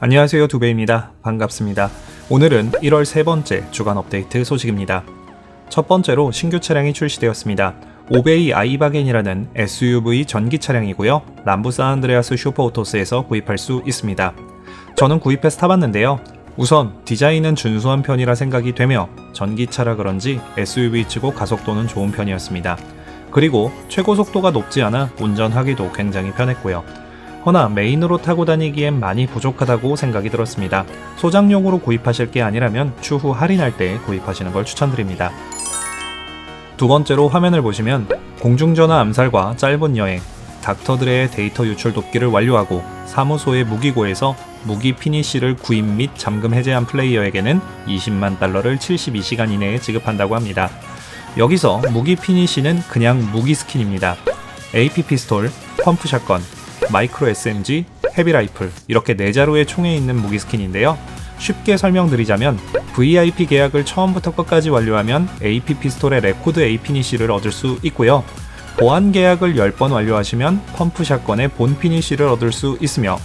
안녕하세요 두배입니다. 반갑습니다. 오늘은 1월 세 번째 주간 업데이트 소식입니다. 첫 번째로 신규 차량이 출시되었습니다. 오베이 아이바겐이라는 SUV 전기 차량이고요. 남부 사안드레아스 슈퍼오토스에서 구입할 수 있습니다. 저는 구입해서 타봤는데요. 우선 디자인은 준수한 편이라 생각이 되며 전기차라 그런지 SUV 치고 가속도는 좋은 편이었습니다. 그리고 최고 속도가 높지 않아 운전하기도 굉장히 편했고요. 허나 메인으로 타고 다니기엔 많이 부족하다고 생각이 들었습니다. 소장용으로 구입하실 게 아니라면 추후 할인할 때 구입하시는 걸 추천드립니다. 두 번째로 화면을 보시면 공중전화 암살과 짧은 여행, 닥터들의 데이터 유출 돕기를 완료하고 사무소의 무기고에서 무기 피니쉬를 구입 및 잠금 해제한 플레이어에게는 20만 달러를 72시간 이내에 지급한다고 합니다. 여기서 무기 피니쉬는 그냥 무기 스킨입니다. AP 피스톨, 펌프 샷건, 마이크로 SMG, 헤비 라이플 이렇게 네 자루의 총에 있는 무기 스킨인데요. 쉽게 설명드리자면 VIP 계약을 처음부터 끝까지 완료하면 AP 피스톨의 레코드 A 피니쉬를 얻을 수 있고요. 보안 계약을 10번 완료하시면 펌프 샷건의 본 피니쉬를 얻을 수 있으며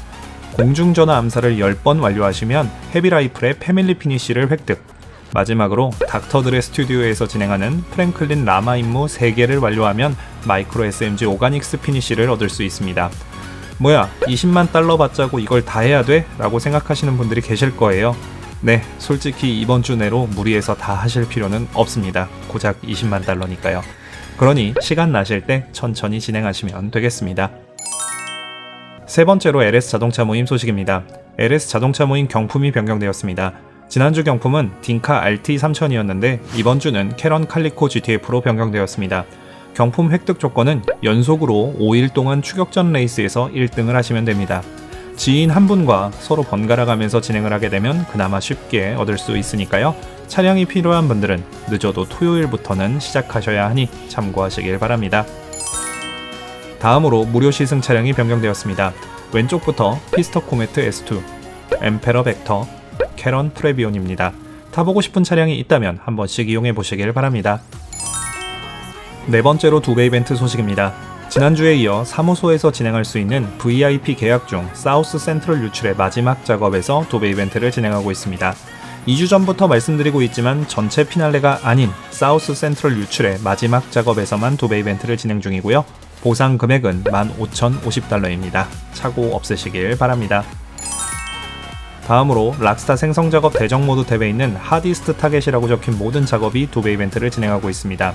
공중전화 암살을 10번 완료하시면 헤비 라이플의 패밀리 피니쉬를 획득. 마지막으로 닥터들의 스튜디오에서 진행하는 프랭클린 라마 임무 3개를 완료하면 마이크로 SMG 오가닉스 피니쉬를 얻을 수 있습니다. 뭐야 20만 달러 받자고 이걸 다 해야 돼? 라고 생각하시는 분들이 계실 거예요. 네, 솔직히 이번 주 내로 무리해서 다 하실 필요는 없습니다. 고작 20만 달러니까요. 그러니 시간 나실 때 천천히 진행하시면 되겠습니다. 세 번째로 LS 자동차 모임 소식입니다. LS 자동차 모임 경품이 변경되었습니다. 지난주 경품은 딩카 RT 3000이었는데 이번 주는 캐런 칼리코 GTF로 변경되었습니다. 경품 획득 조건은 연속으로 5일 동안 추격전 레이스에서 1등을 하시면 됩니다. 지인 한 분과 서로 번갈아 가면서 진행을 하게 되면 그나마 쉽게 얻을 수 있으니까요. 차량이 필요한 분들은 늦어도 토요일부터는 시작하셔야 하니 참고하시길 바랍니다. 다음으로 무료 시승 차량이 변경되었습니다. 왼쪽부터 피스터 코메트 S2, 엠페러 벡터, 캐런 프레비온입니다. 타보고 싶은 차량이 있다면 한 번씩 이용해 보시길 바랍니다. 네 번째로 두배 이벤트 소식입니다. 지난주에 이어 사무소에서 진행할 수 있는 VIP 계약 중 사우스 센트럴 유출의 마지막 작업에서 두배 이벤트를 진행하고 있습니다. 2주 전부터 말씀드리고 있지만 전체 피날레가 아닌 사우스 센트럴 유출의 마지막 작업에서만 두배 이벤트를 진행 중이고요. 보상 금액은 15,050달러입니다. 차고 없으시길 바랍니다. 다음으로 락스타 생성 작업 대정 모드 탭에 있는 하디스트 타겟이라고 적힌 모든 작업이 두배 이벤트를 진행하고 있습니다.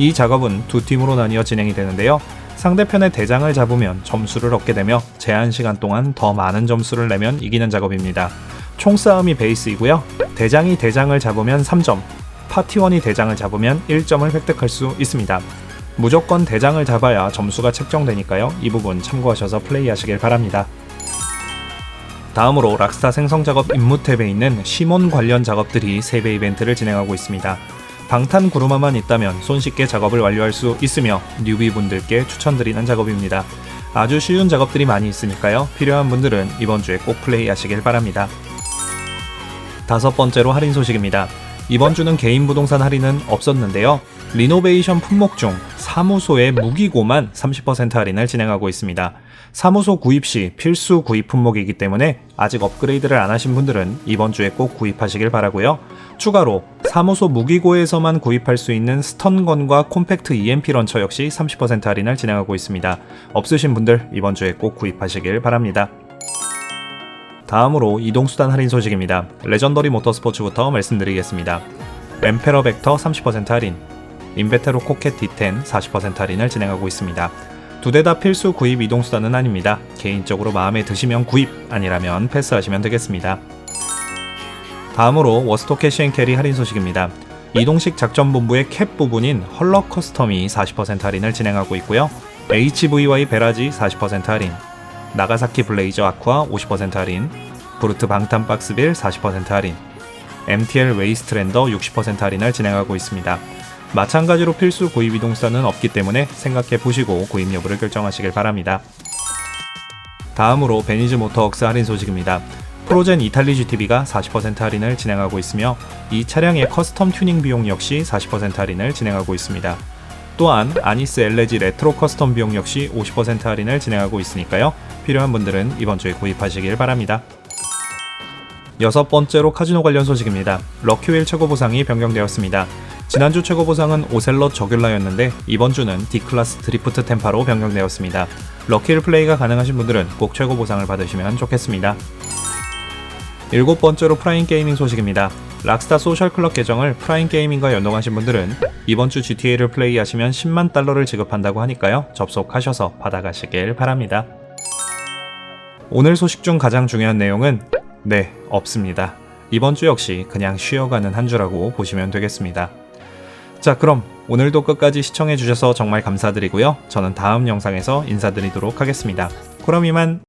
이 작업은 두 팀으로 나뉘어 진행이 되는데요. 상대편의 대장을 잡으면 점수를 얻게 되며 제한 시간 동안 더 많은 점수를 내면 이기는 작업입니다. 총싸움이 베이스이고요. 대장이 대장을 잡으면 3점, 파티원이 대장을 잡으면 1점을 획득할 수 있습니다. 무조건 대장을 잡아야 점수가 책정되니까요. 이 부분 참고하셔서 플레이하시길 바랍니다. 다음으로 락스타 생성 작업 임무 탭에 있는 시몬 관련 작업들이 3배 이벤트를 진행하고 있습니다. 방탄 구루마만 있다면 손쉽게 작업을 완료할 수 있으며 뉴비 분들께 추천드리는 작업입니다. 아주 쉬운 작업들이 많이 있으니까요. 필요한 분들은 이번 주에 꼭 플레이하시길 바랍니다. 다섯 번째로 할인 소식입니다. 이번 주는 개인 부동산 할인은 없었는데요. 리노베이션 품목 중 사무소의 무기고만 30% 할인을 진행하고 있습니다. 사무소 구입 시 필수 구입 품목이기 때문에 아직 업그레이드를 안 하신 분들은 이번 주에 꼭 구입하시길 바라고요. 추가로 사무소 무기고에서만 구입할 수 있는 스턴건과 콤팩트 EMP 런처 역시 30% 할인을 진행하고 있습니다. 없으신 분들 이번 주에 꼭 구입하시길 바랍니다. 다음으로 이동수단 할인 소식입니다. 레전더리 모터스포츠부터 말씀드리겠습니다. 엠페러 벡터 30% 할인, 인베테로 코켓 D10 40% 할인을 진행하고 있습니다. 두 대 다 필수 구입 이동수단은 아닙니다. 개인적으로 마음에 드시면 구입, 아니라면 패스하시면 되겠습니다. 다음으로 워스토 캐시앤 캐리 할인 소식입니다. 이동식 작전본부의 캡 부분인 헐러 커스텀이 40% 할인을 진행하고 있고요. HVY 베라지 40% 할인, 나가사키 블레이저 아쿠아 50% 할인, 브루트 방탄 박스빌 40% 할인, MTL 웨이스트랜더 60% 할인을 진행하고 있습니다. 마찬가지로 필수 구입 이동수단은 없기 때문에 생각해 보시고 구입 여부를 결정하시길 바랍니다. 다음으로 베니즈 모터웍스 할인 소식입니다. 프로젠 이탈리 GTB가 40% 할인을 진행하고 있으며 이 차량의 커스텀 튜닝 비용 역시 40% 할인을 진행하고 있습니다. 또한 아니스 엘레지 레트로 커스텀 비용 역시 50% 할인을 진행하고 있으니까요. 필요한 분들은 이번 주에 구입하시길 바랍니다. 여섯 번째로 카지노 관련 소식입니다. 럭키윌 최고 보상이 변경되었습니다. 지난주 최고 보상은 오셀럿 저귤라였는데 이번 주는 D클래스 드리프트 템파로 변경되었습니다. 럭키윌 플레이가 가능하신 분들은 꼭 최고 보상을 받으시면 좋겠습니다. 일곱 번째로 프라임 게이밍 소식입니다. 락스타 소셜 클럽 계정을 프라임 게이밍과 연동하신 분들은 이번 주 GTA를 플레이하시면 10만 달러를 지급한다고 하니까요. 접속하셔서 받아가시길 바랍니다. 오늘 소식 중 가장 중요한 내용은 네, 없습니다. 이번 주 역시 그냥 쉬어가는 한 주라고 보시면 되겠습니다. 자, 그럼 오늘도 끝까지 시청해주셔서 정말 감사드리고요. 저는 다음 영상에서 인사드리도록 하겠습니다. 그럼 이만